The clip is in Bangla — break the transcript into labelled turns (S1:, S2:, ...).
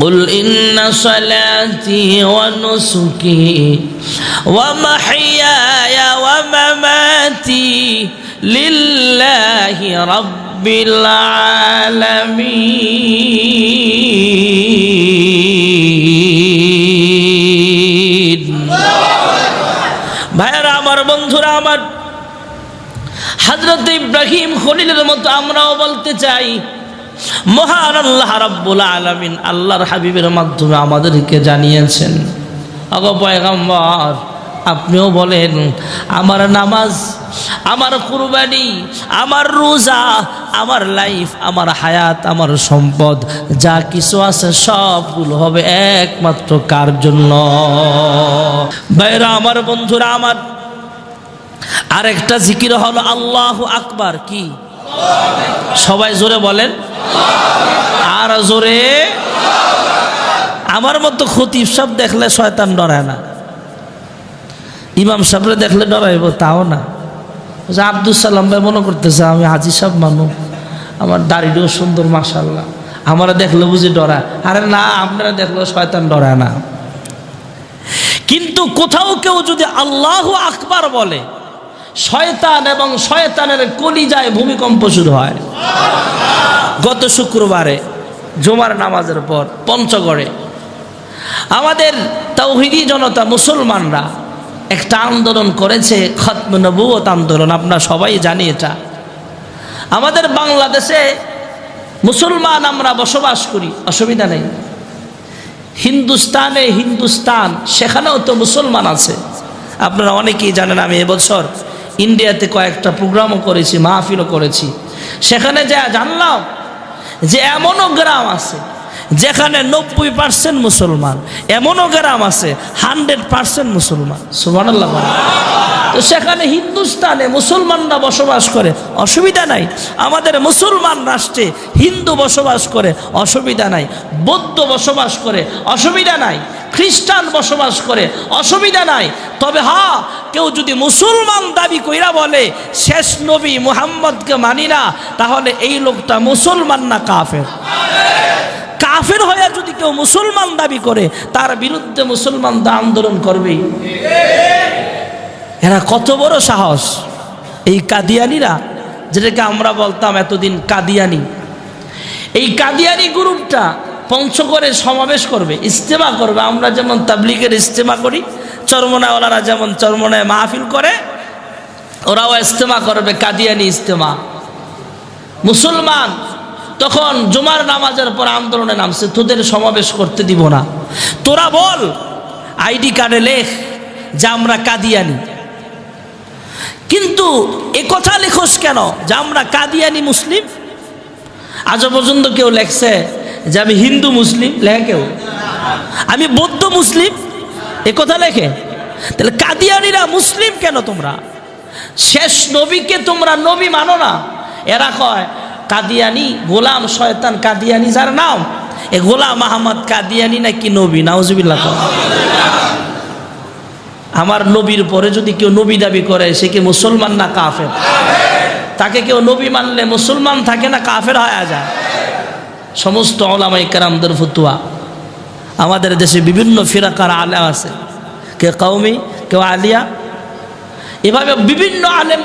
S1: قل إن صلاتي ونسكي ومحياي ومماتي لله رب العالمين ভাইয়ারা আমার বন্ধুরা আমার হজরত ইব্রাহিম খলিলের মতো আমরাও বলতে চাই মহান আল্লাহ রাব্বুল আলামিন আল্লাহর হাবিবের মাধ্যমে আমাদেরকে জানিয়েছেন। অগ পয়গম্বর, আপনিও বলেন, আমার নামাজ, আমার কুরবানি, আমার রোজা, আমার লাইফ, আমার হায়াত, আমার সম্পদ, যা কিছু আছে সবগুলো হবে একমাত্র কার জন্য? বাইরা আমার বন্ধুরা, আমার আরেকটা জিকির হলো আল্লাহ আকবার, কি? সবাই জোরে বলেন। আর জোরে। আমার মতো খতিব সব দেখলে শয়তান ডরায় না। ইমাম সাহেবরে দেখলে ডরাইব, তাও না। যে আব্দুল সালাম ভাই মনে করতেছে, আমি হাজি সাহেব মানুষ আমার দাড়িটাও সুন্দর মাসাল্লাহ আমরা দেখলে বুঝি ডরা আরে না, আপনারা দেখলে শয়তান ডরায় না। কিন্তু কোথাও কেউ যদি আল্লাহ আকবার বলে শয়তান এবং শয়তানের কলিজায় ভূমিকম্প শুরু হয়। গত শুক্রবারে জুমার নামাজের পর পঞ্চগড়ে আমাদের তৌহিদি জনতা মুসলমানরা একটা আন্দোলন করেছে, খতম নবুয়ত আন্দোলন আপনারা সবাই জানি এটা। আমাদের বাংলাদেশে মুসলমান আমরা বসবাস করি, অসুবিধা নেই। হিন্দুস্তানে হিন্দুস্তান, সেখানেও তো মুসলমান আছে। আপনারা অনেকেই জানেন আমি এবছর ইন্ডিয়াতে কয়েকটা প্রোগ্রামও করেছি, মাহফিলও করেছি। সেখানে যা জানলাম যে এমনও গ্রাম আছে যেখানে নব্বই পার্সেন্ট মুসলমান, এমনও গ্রাম আছে হান্ড্রেড পার্সেন্ট মুসলমান। সুমান তো সেখানে হিন্দুস্তানে মুসলমানরা বসবাস করে, অসুবিধা নাই। আমাদের মুসলমান রাষ্ট্রে হিন্দু বসবাস করে, অসুবিধা নাই। বৌদ্ধ বসবাস করে, অসুবিধা নাই। খ্রিস্টান বসবাস করে, অসুবিধা নাই। তবে হা, কেউ যদি মুসলমান দাবি কইরা বলে, শেষ নবী মুহাম্মদকে মানি না, তাহলে এই লোকটা মুসলমান না কাফের? কাফের হয়ে যদি কেউ মুসলমান দাবি করে, তার বিরুদ্ধে মুসলমানরা আন্দোলন করবেই। এরা কত বড় সাহস। এই কাদিয়ানিরা, যেটাকে আমরা বলতাম এতদিন কাদিয়ানি। এই কাদিয়ানি গ্রুপটা পঞ্চগড়ে সমাবেশ করবে ইস্তেমা করবে। আমরা যেমন তাবলিগের ইস্তেমা করি, চরমনাওয়ালারা যেমন চরমনায় মাহফিল করে, ওরাও ইস্তেমা করবে, কাদিয়ানি ইস্তেমা মুসলমান তখন জুমার নামাজের পর আন্দোলনে নামছে, তোদের সমাবেশ করতে দিব না। তোরা বল, আইডি কার্ডে লেখ যে আমরা কাদিয়ানি। কিন্তু এ কথা লেখোস কেন? যে আমরা কাদিয়ানি মুসলিম? আজও পর্যন্ত কেউ লেখছে যে আমি হিন্দু মুসলিম, লেখে কেউ? আমি বৌদ্ধ মুসলিম? এ কথা লেখে? তাহলে কাদিয়ানিরা মুসলিম কেন তোমরা? শেষ নবীকে তোমরা নবী মানো না। এরা কয়, কাদিয়ানি গোলাম শয়তান কাদিয়ানি যার নাম। এ গোলাম আহমদ কাদিয়ানি নাকি নবী? নাউজুবিল্লাহ কয়। আমার নবীর পরে যদি কেউ নবী দাবি করে, সে কি মুসলমান না কাফের? তাকে কেউ নবী মানলে মুসলমান থাকে না, কাফের হয়ে যায়। সমস্ত ওলামাই কারামদের ফতুয়া। আমাদের দেশে বিভিন্ন ফিরাকার আলে আছে। কে কৌমি কেউ আলিয়া। এভাবে বিভিন্ন আলেম